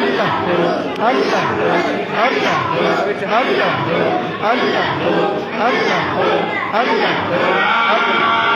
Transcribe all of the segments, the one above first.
ん。たあん。たあん。たあん。たあん。たあん。たあん。たあん。たあん。たあん。たあん。たあん。たあん。たあん。たあん。たあん。たあん。たあん。た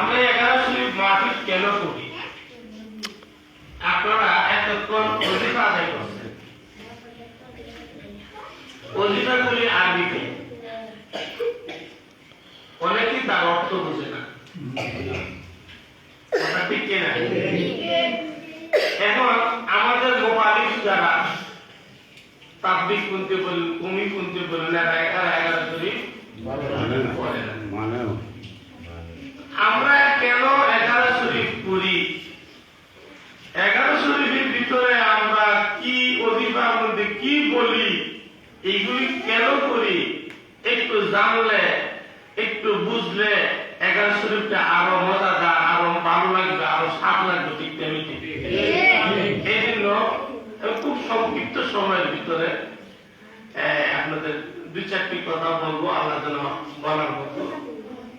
আমরা এগারো শরীফ মাহফিল কেন করি। আপনারা এতক্ষণ অধিকার আদায় করছেন। অধিকারগুলি আরবিতে। অনেকেই তার অর্থ বুঝে না। এখন আমাদের মোবালিক যারা, তাবলিক শুনতে বলুন, কুমি শুনতে বলুন, এরা এগারো শরীফ পড়ে না। মানে আমরা কেন এগারো শরীফ করি? এগারো শরীফের ভিতরে আমরা কি অধিকার মধ্যে কি বলি? এইগুলি কেন করি? একটু জানলে, একটু বুঝলে এগারো শরীফটা আরও মজাদার, আরও ভালো লাগবে, আরও স্বাদ লাগবে ঠিক তেমনি এই জন্য খুব সংক্ষিপ্ত সময়ের ভিতরে আপনাদের দুই চারটি কথা বলব, আল্লাহ যেন বলার মতো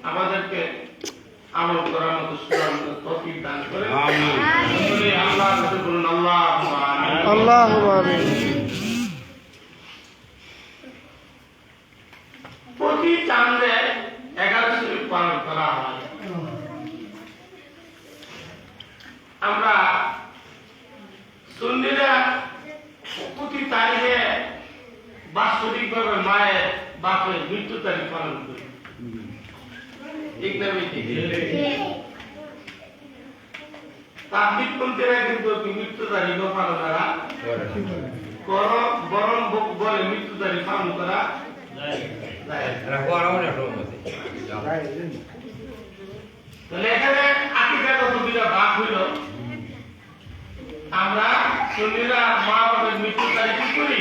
আমাদেরকে আমল করার মতো সুরার তৌফিক দান করে আমিন। আল্লাহ কাছে বলুন আল্লাহ আমিন। আল্লাহ আমিন প্রতি চাঁদে এগারো পালন করা হয় আমরা সুন্নিরা প্রতি তারিখে বাৎসরিকভাবে মায়ের বাপের মৃত্যু তারিখ পালন করি ঠিক না কিন্তু মৃত্যু তারিখও পালন করা বরং বলে মৃত্যু তারিখ পালন করা তাহলে এখানে আকিদাগত দুইটা ভাগ হইল। আমরা সুন্নিরা মা বাবার মৃত্যু তারিখ কি করি।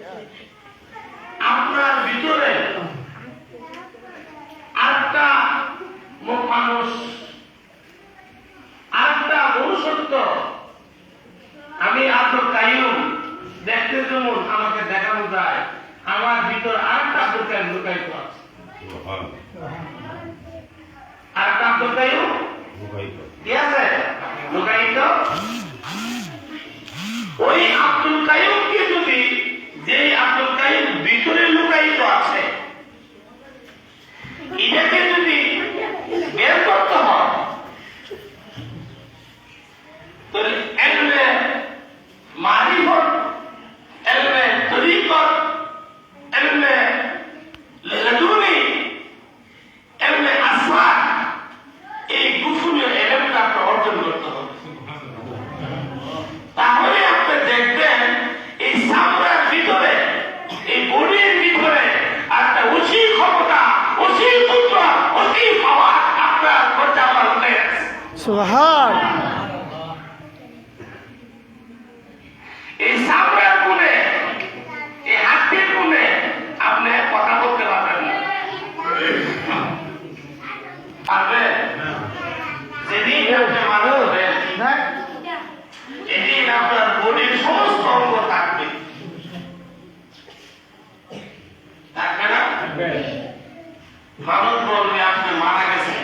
yeah. aí, সুহার এই সাপের এই হাতির গুণে আপনি কথা বলতে পারবেন না। পারবেন? যেদিন আপনি মানুষ হবেন এদিন আপনার বডির সমস্ত থাকবে না? মানুষ বলবে আপনি মারা গেছেন।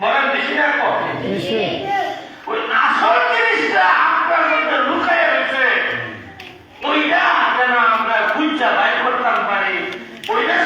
বলেন বেশি না কম ওই আসল জিনিসটা আপনার মধ্যে লুকায় রয়েছে। ওইটা যেন আমরা খুঁজা বাইর করতাম পারি। ওইটা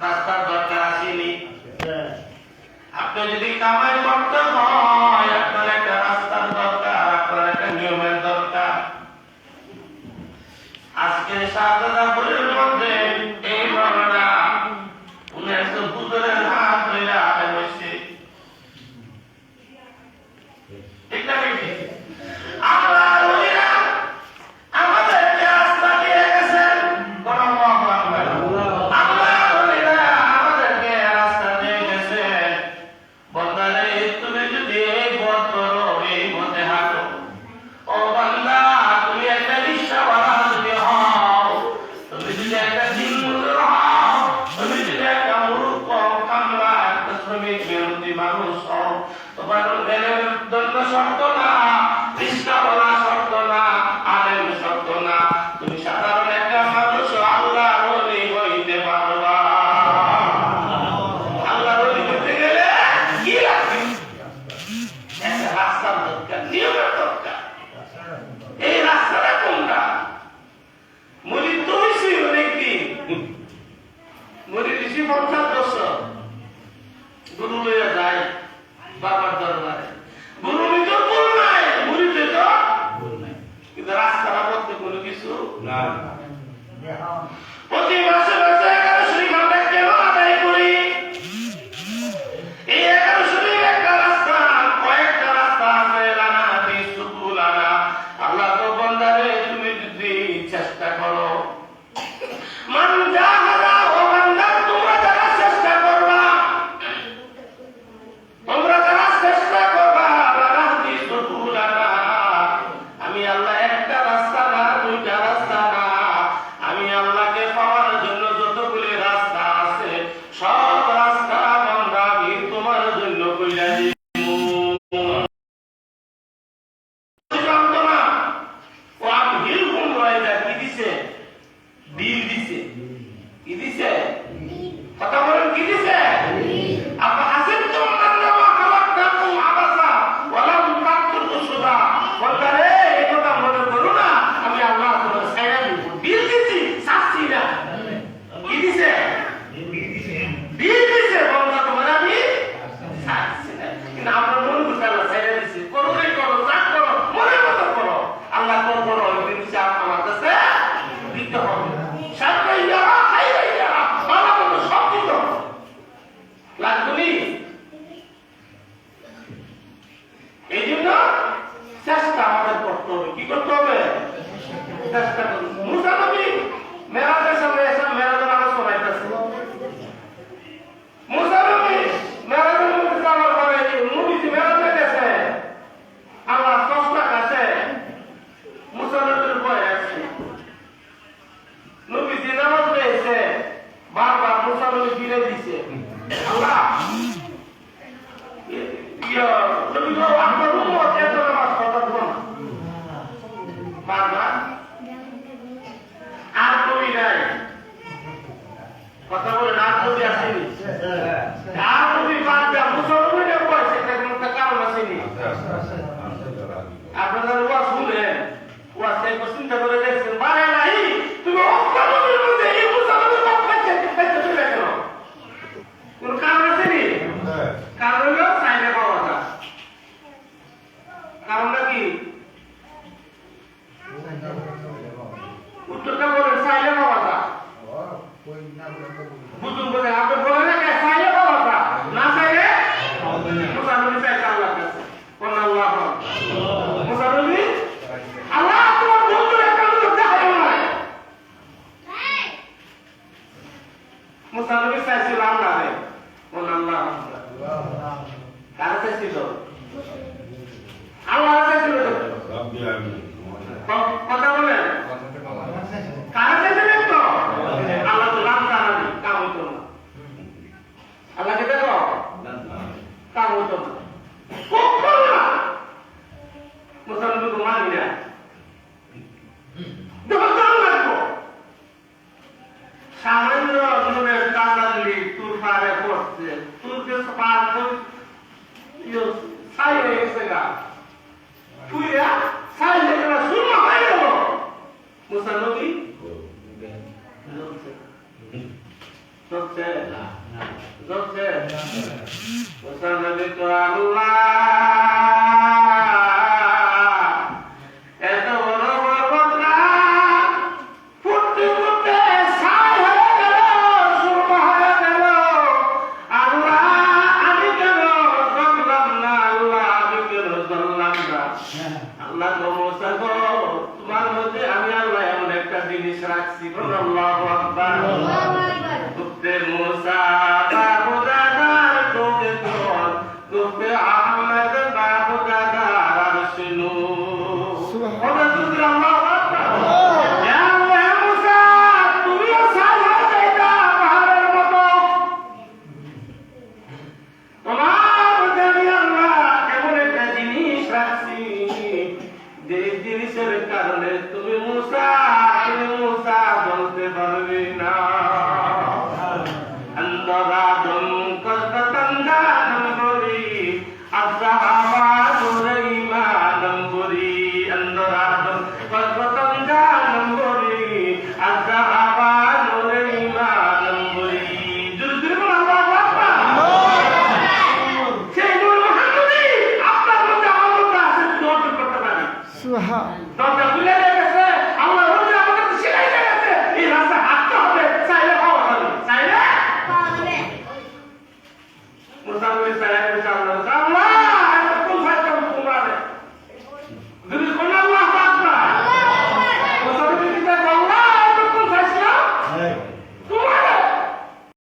রাস্তা